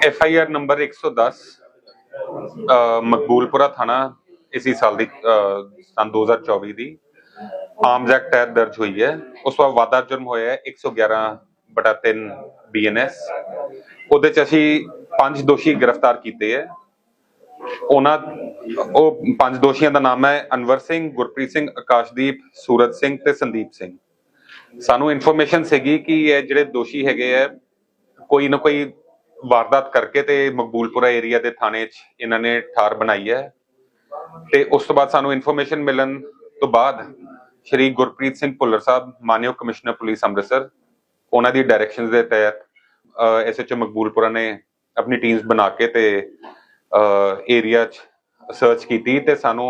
F I R number 110 Maqboolpura ਥਾਣਾ ਇਸੀ ਸਾਲ ਦੀ ਅ, 2024 ਦੀ ਆਰਮਜ਼ ਐਕਟ ਤਹਿਤ ਦਰਜ ਹੋਈ ਹੈ ਉਸ ਤੋਂ ਬਾਅਦ ਜੁਰਮ ਹੋਇਆ ਹੈ 111 ਬਟਾ 3 ਬੀਐਨਐਸ ਉਹਦੇ ਚ ਅਸੀਂ ਪੰਜ ਦੋਸ਼ੀ ਗ੍ਰਿਫਤਾਰ ਕੀਤੇ ਹੈ ਉਹਨਾਂ ਉਹ ਪੰਜ ਦੋਸ਼ੀਆਂ ਦਾ ਨਾਮ ਹੈ ਅਨਵਰ ਸਿੰਘ ਗੁਰਪ੍ਰੀਤ ਸਿੰਘ ਆਕਾਸ਼ਦੀਪ ਸੂਰਜ ਸਿੰਘ ਤੇ ਸੰਦੀਪ ਸਿੰਘ ਸਾਨੂੰ ਇਨਫੋਰਮੇਸ਼ਨ ਸੀਗੀ ਕਿ ਇਹ ਜਿਹੜੇ ਦੋਸ਼ੀ ਹੈਗੇ ਆ ਕੋਈ ਨਾ ਕੋਈ ਵਾਰਦਾਤ ਕਰਕੇ ਤੇ ਮਕਬੂਲਪੁਰਾ ਏਰੀਆ ਦੇ ਥਾਣੇ 'ਚ ਇਹਨਾਂ ਨੇ ਠਾਰ ਬਣਾਈ ਹੈ। ਤੇ ਉਸ ਤੋਂ ਬਾਅਦ ਸਾਨੂੰ ਇਨਫੋਰਮੇਸ਼ਨ ਮਿਲਣ ਤੋਂ ਬਾਅਦ ਸ਼੍ਰੀ ਗੁਰਪ੍ਰੀਤ ਸਿੰਘ ਭੁੱਲਰ ਸਾਹਿਬ, ਮਾਨਯੋਗ ਕਮਿਸ਼ਨਰ ਪੁਲਿਸ ਅੰਮ੍ਰਿਤਸਰ, ਉਹਨਾਂ ਦੀ ਡਾਇਰੈਕਸ਼ਨਸ ਦੇ ਤਹਿਤ ਐਸਐਚਓ ਮਕਬੂਲਪੁਰਾ ਨੇ ਆਪਣੀ ਟੀਮਸ ਬਣਾ ਕੇ ਤੇ ਏਰੀਆ 'ਚ ਸਰਚ ਕੀਤੀ ਤੇ ਸਾਨੂੰ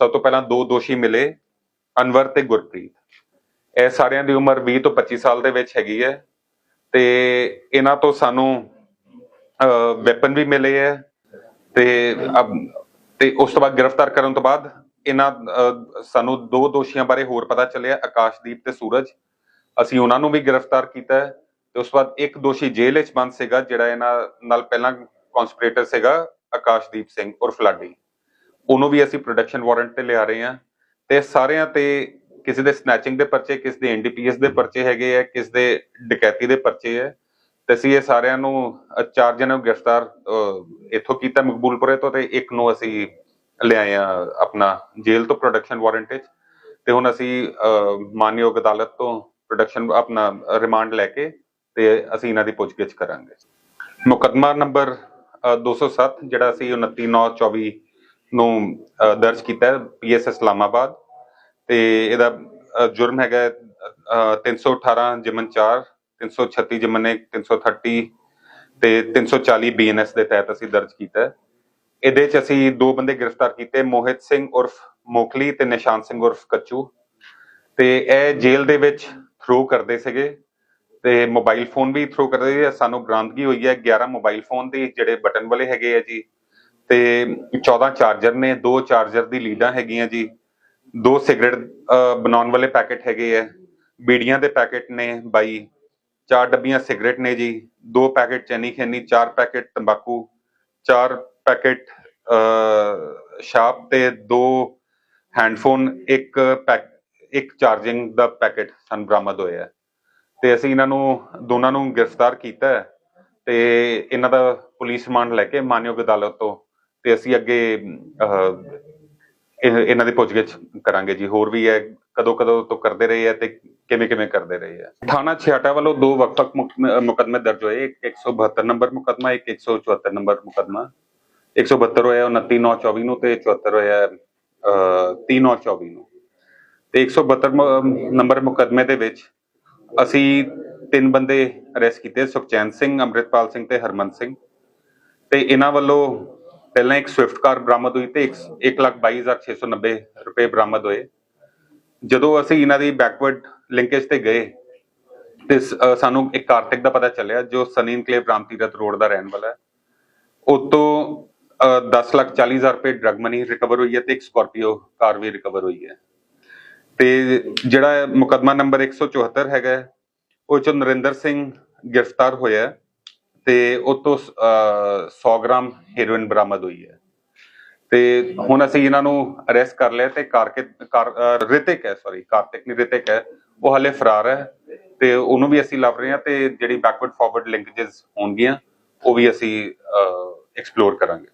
ਸਭ ਤੋਂ ਪਹਿਲਾਂ ਦੋ ਦੋਸ਼ੀ ਮਿਲੇ, ਅਨਵਰ ਤੇ ਗੁਰਪ੍ਰੀਤ। ਇਹ ਸਾਰਿਆਂ ਦੀ ਉਮਰ 20 ਤੋਂ 25 ਸਾਲ ਦੇ ਵਿੱਚ ਹੈਗੀ ਹੈ ਤੇ ਇਹਨਾਂ ਤੋਂ ਸਾਨੂੰ ਵੈਪਨ ਵੀ ਮਿਲੇ ਹੈ ਤੇ ਤੇ ਉਸ ਤੋਂ ਬਾਅਦ ਗ੍ਰਿਫਤਾਰ ਕਰਨ ਤੋਂ ਬਾਅਦ ਇਹਨਾਂ ਸਾਨੂੰ ਦੋ ਦੋਸ਼ੀਆਂ ਬਾਰੇ ਹੋਰ ਪਤਾ ਚੱਲਿਆ, ਆਕਾਸ਼ਦੀਪ ਤੇ ਸੂਰਜ। ਅਸੀਂ ਉਹਨਾਂ ਨੂੰ ਵੀ ਗ੍ਰਿਫਤਾਰ ਕੀਤਾ ਤੇ ਉਸ ਬਾਅਦ ਇੱਕ ਦੋਸ਼ੀ ਜੇਲ੍ਹ ਵਿੱਚ ਬੰਦ ਸੀਗਾ, ਜਿਹੜਾ ਇਹਨਾਂ ਨਾਲ ਪਹਿਲਾਂ ਕਨਸਪੀਰੇਟਰ ਸੀਗਾ, ਆਕਾਸ਼ਦੀਪ ਸਿੰਘ ਉਰਫ ਲਾਡੀ। ਉਹਨੂੰ ਵੀ ਅਸੀਂ ਪ੍ਰੋਡਕਸ਼ਨ ਵਾਰੰਟ ਤੇ ਲਿਆ ਰਹੇ ਹਾਂ ਤੇ ਸਾਰਿਆਂ ਤੇ ਕਿਸੇ ਦੇ ਸਨੈਚਿੰਗ ਦੇ ਪਰਚੇ, ਕਿਸੇ ਦੇ ਐਨਡੀਪੀਐਸ ਦੇ ਪਰਚੇ ਹੈਗੇ ਆ, ਕਿਸੇ ਦੇ ਡਕੈਤੀ ਦੇ ਪਰਚੇ ਹੈ ਤੇ ਅਸੀਂ ਇਹ ਸਾਰਿਆਂ ਨੂੰ ਅ, ਚਾਰ ਜਣਾਂ ਨੂੰ ਗ੍ਰਿਫਤਾਰ ਅ, ਇੱਥੋਂ ਕੀਤਾ ਮਕਬੂਲਪੁਰੇ ਤੋਂ ਤੇ ਇੱਕ ਨੂੰ ਅਸੀਂ ਲਿਆਏ ਆ ਆਪਣਾ ਜੇਲ੍ਹ ਤੋਂ ਪ੍ਰੋਡਕਸ਼ਨ ਵਾਰੰਟ ਵਿੱਚ। ਤੇ ਹੁਣ ਅਸੀਂ ਅ, ਮਾਨਯੋਗ ਅਦਾਲਤ ਤੋਂ ਪ੍ਰੋਡਕਸ਼ਨ ਆਪਣਾ ਰਿਮਾਂਡ ਲੈ ਕੇ ਤੇ ਅਸੀਂ ਇਹਨਾਂ ਦੀ ਪੁੱਛਗਿੱਛ ਕਰਾਂਗੇ। ਮੁਕੱਦਮਾ ਨੰਬਰ ਅ, 207 ਜਿਹੜਾ ਅਸੀਂ 29/9/24 ਨੂੰ ਅ, ਦਰਜ ਕੀਤਾ ਹੈ ਪੀਐਸ ਇਸਲਾਮਾਬਾਦ। ਤੇ ਇਹਦਾ ਅ, ਜੁਰਮ ਹੈਗਾ ਹੈ, ਅ, 318 ਜਿਮਨ 4 336 ਜਿਮਨ 1 330 ਤੇ 340 ਬੀਐਨਐਸ ਦੇ ਤਹਿਤ ਅਸੀਂ ਦਰਜ ਕੀਤਾ ਹੈ। ਇਹਦੇ ਚ ਅਸੀਂ ਦੋ ਬੰਦੇ ਗ੍ਰਿਫਤਾਰ ਕੀਤੇ, ਮੋਹਿਤ ਸਿੰਘ ਉਰਫ ਮੋਖਲੀ ਤੇ ਨਿਸ਼ਾਨ ਸਿੰਘ ਉਰਫ ਕੱਚੂ। ਤੇ ਇਹ ਜੇਲ੍ਹ ਦੇ ਵਿੱਚ ਥਰੋ ਕਰਦੇ ਸੀਗੇ ਤੇ ਮੋਬਾਈਲ ਫੋਨ ਵੀ ਥਰੋ ਕਰਦੇ ਸੀ ਸਾਨੂੰ ਬਰਾਮਦਗੀ ਹੋਈ ਹੈ 11 ਮੋਬਾਈਲ ਫੋਨ ਦੀ ਜਿਹੜੇ ਬਟਨ ਵਾਲੇ ਹੈਗੇ ਆ ਜੀ। ਤੇ 14 ਚਾਰਜਰ ਨੇ, ਦੋ ਚਾਰਜਰ ਦੀ ਲੀਡਾਂ ਹੈਗੀਆਂ ਜੀ। ਦੋ ਸਿਗਰਟ ਬਣਾਉਣ ਵਾਲੇ ਪੈਕੇਟ ਹੈਗੇ ਆ। ਬੀੜੀਆਂ ਦੇ ਪੈਕੇਟ ਨੇ ਬਾਈ। ਚਾਰ ਡੱਬੀਆਂ ਸਿਗਰਟ ਨੇ ਜੀ, ਦੋ ਪੈਕੇਟ ਚੈਨੀ ਖੈਨੀ, ਚਾਰ ਪੈਕੇਟ ਤੰਬਾਕੂ, ਚਾਰ ਪੈਕੇਟ ਸ਼ਾਪ ਤੇ ਦੋ ਹੈਂਡਫੋਨ, ਇੱਕ ਪੈਕ, ਇੱਕ ਚਾਰਜਿੰਗ ਦਾ ਪੈਕੇਟ ਸਾਨੂੰ ਬਰਾਮਦ ਹੋਇਆ ਹੈ। ਤੇ ਅਸੀਂ ਇਹਨਾਂ ਨੂੰ, ਦੋਨਾਂ ਨੂੰ ਗ੍ਰਿਫਤਾਰ ਕੀਤਾ ਹੈ ਤੇ ਇਹਨਾਂ ਦਾ ਪੁਲਿਸ ਰਿਮਾਂਡ ਲੈ ਕੇ ਮਾਨਯੋਗ ਅਦਾਲਤ ਤੋਂ ਤੇ ਅਸੀਂ ਅੱਗੇ ਇਹਨਾਂ ਦੀ ਪੁੱਛਗਿੱਛ ਕਰਾਂਗੇ ਜੀ ਹੋਰ ਵੀ ਹੈ ਕਦੋਂ ਕਦੋਂ ਤੋਂ ਕਰਦੇ ਰਹੇ ਆ ਤੇ ਕਿਵੇਂ ਕਿਵੇਂ ਕਰਦੇ ਰਹੇ ਆ। ਥਾਣਾ ਛਿਆਟਾ ਵੱਲੋਂ ਦੋ ਵੱਖ-ਵੱਖ ਮੁਕ- ਦਰਜ ਹੋਏ, ਇੱਕ 172 ਨੰਬਰ ਮੁਕੱਦਮਾ, ਇੱਕ 174 ਨੰਬਰ ਮੁਕੱਦਮਾ। 172 ਹੋਇਆ 29 9 24 ਨੂੰ ਤੇ 74 ਹੋਇਆ 3 9 24 ਨੂੰ। ਤੇ 172 ਨੰਬਰ ਮੁਕੱਦਮੇ ਦੇ ਵਿੱਚ ਅਸੀਂ ਤਿੰਨ ਬੰਦੇ ਅਰੈਸਟ ਕੀਤੇ, ਸੁਖਚੈਨ ਸਿੰਘ, ਅੰਮ੍ਰਿਤਪਾਲ ਸਿੰਘ ਤੇ ਹਰਮਨ ਸਿੰਘ। ਤੇ ਇਹਨਾਂ ਵੱਲੋਂ ਪਹਿਲਾਂ ਇੱਕ ਸਵਿਫਟ ਕਾਰ ਬਰਾਮਦ ਹੋਈ ਤੇ 122690 ਰੁਪਏ ਬਰਾਮਦ ਹੋਏ। ਜਦੋਂ ਅਸੀਂ ਇਹਨਾਂ ਦੀ ਬੈਕਵਰਡ ਲਿੰਕੇਜ ਤੇ ਗਏ ਤੇ ਸਾਨੂੰ ਇੱਕ ਕਾਰਤਿਕ ਦਾ ਪਤਾ ਚੱਲਿਆ ਜੋ ਸਨੀ ਇਨਕਲੇਵ ਰਾਮਤੀਰਥ ਰੋਡ ਦਾ ਰਹਿਣ ਵਾਲਾ ਹੈ। ਉਤੋਂ 10 ਲੱਖ 40 ਹਜ਼ਾਰ ਰੁਪਏ ਡਰਗ ਮਨੀ ਰਿਕਵਰ ਹੋਈ ਹੈ ਤੇ ਇੱਕ ਸਕਾਰਪੀਓ ਕਾਰ ਵੀ ਰਿਕਵਰ ਹੋਈ ਹੈ। ਤੇ ਜਿਹੜਾ ਮੁਕੱਦਮਾ ਨੰਬਰ 174 ਹੈਗਾ ਉਹ ਚੋਂ ਨਰਿੰਦਰ ਸਿੰਘ ਗ੍ਰਿਫਤਾਰ ਹੋਇਆ ਤੇ ਉਹ ਤੋਂ 100 ਗ੍ਰਾਮ ਹੈਰੋਇਨ ਬਰਾਮਦ ਹੋਈ ਹੈ। ਤੇ ਹੁਣ ਅਸੀਂ ਇਹਨਾਂ ਨੂੰ ਅਰੈਸਟ ਕਰ ਲਿਆ ਤੇ ਕਾਰਕੇ, ਕਾਰ- ਰਿਤਿਕ ਹੈ ਸੌਰੀ ਕਾਰਤਿਕ ਨਹੀਂ ਰਿਤਿਕ ਹੈ ਉਹ ਹਾਲੇ ਫਰਾਰ ਹੈ ਤੇ ਉਹਨੂੰ ਵੀ ਅਸੀਂ ਲੱਭ ਰਹੇ ਹਾਂ ਤੇ ਜਿਹੜੀ ਬੈਕਵਰਡ ਫਾਰਵਰਡ ਲਿੰਕੇजेस ਹੋਣਗੀਆਂ, ਉਹ ਵੀ ਅਸੀਂ ਐਕਸਪਲੋਰ ਕਰਾਂਗੇ।